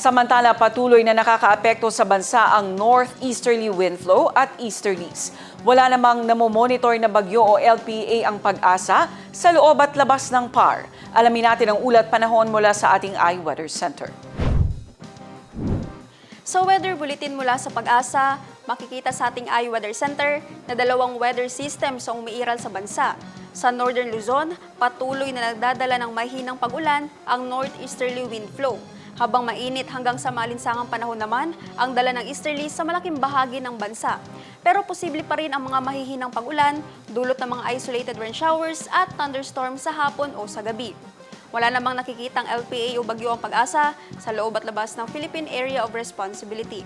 Samantala, patuloy na nakakaapekto sa bansa ang northeasterly wind flow at easterlies. Wala namang namomonitor na bagyo o LPA ang pag-asa sa loob at labas ng PAR. Alamin natin ang ulat panahon mula sa ating iWeather Center. Sa weather bulletin mula sa pag-asa, makikita sa ating iWeather Center na dalawang weather systems ang umiiral sa bansa. Sa Northern Luzon, patuloy na nagdadala ng mahinang pag-ulan ang northeasterly wind flow. Habang mainit hanggang sa malinsangang panahon naman, ang dala ng easterly sa malaking bahagi ng bansa. Pero posible pa rin ang mga mahihinang pag-ulan, dulot ng mga isolated rain showers at thunderstorms sa hapon o sa gabi. Wala namang nakikitang LPA o bagyo ang pag-asa sa loob at labas ng Philippine Area of Responsibility.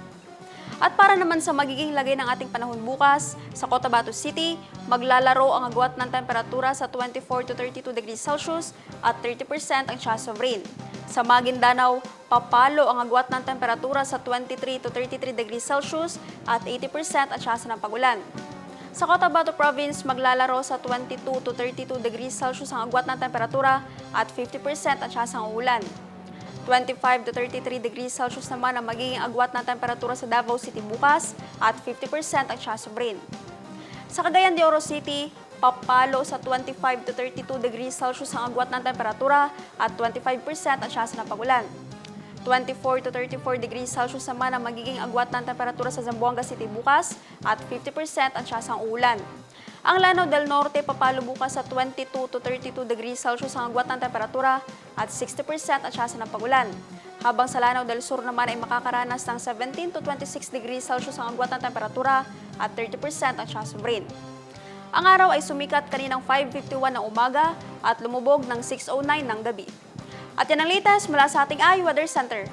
At para naman sa magiging lagay ng ating panahon bukas, sa Cotabato City, maglalaro ang agwat ng temperatura sa 24 to 32 degrees Celsius at 30% ang chance of rain. Sa Maguindanao, papalo ang agwat ng temperatura sa 23 to 33 degrees Celsius at 80% ang chance ng pagulan. Sa Cotabato Province, maglalaro sa 22 to 32 degrees Celsius ang agwat ng temperatura at 50% ang chance ng ulan. 25 to 33 degrees Celsius naman ang magiging agwat ng temperatura sa Davao City bukas at 50% ang of rain. Sa Cagayan de Oro City, papalo sa 25 to 32 degrees Celsius ang agwat ng temperatura at 25% ang chance ng pagulan. 24 to 34 degrees Celsius naman ang magiging agwat ng temperatura sa Zamboanga City bukas at 50% ang chance ng ulan. Ang Lanao del Norte papalo bukas sa 22 to 32 degrees Celsius ang agwat ng temperatura at 60% ang chance ng pagulan. Habang sa Lanao del Sur naman ay makakaranas ng 17 to 26 degrees Celsius ang agwat ng temperatura at 30% ang chance of rain. Ang araw ay sumikat kaninang 5.51 ng umaga at lumubog ng 6.09 ng gabi. At yan ang latest mula sa ating iWeather Center.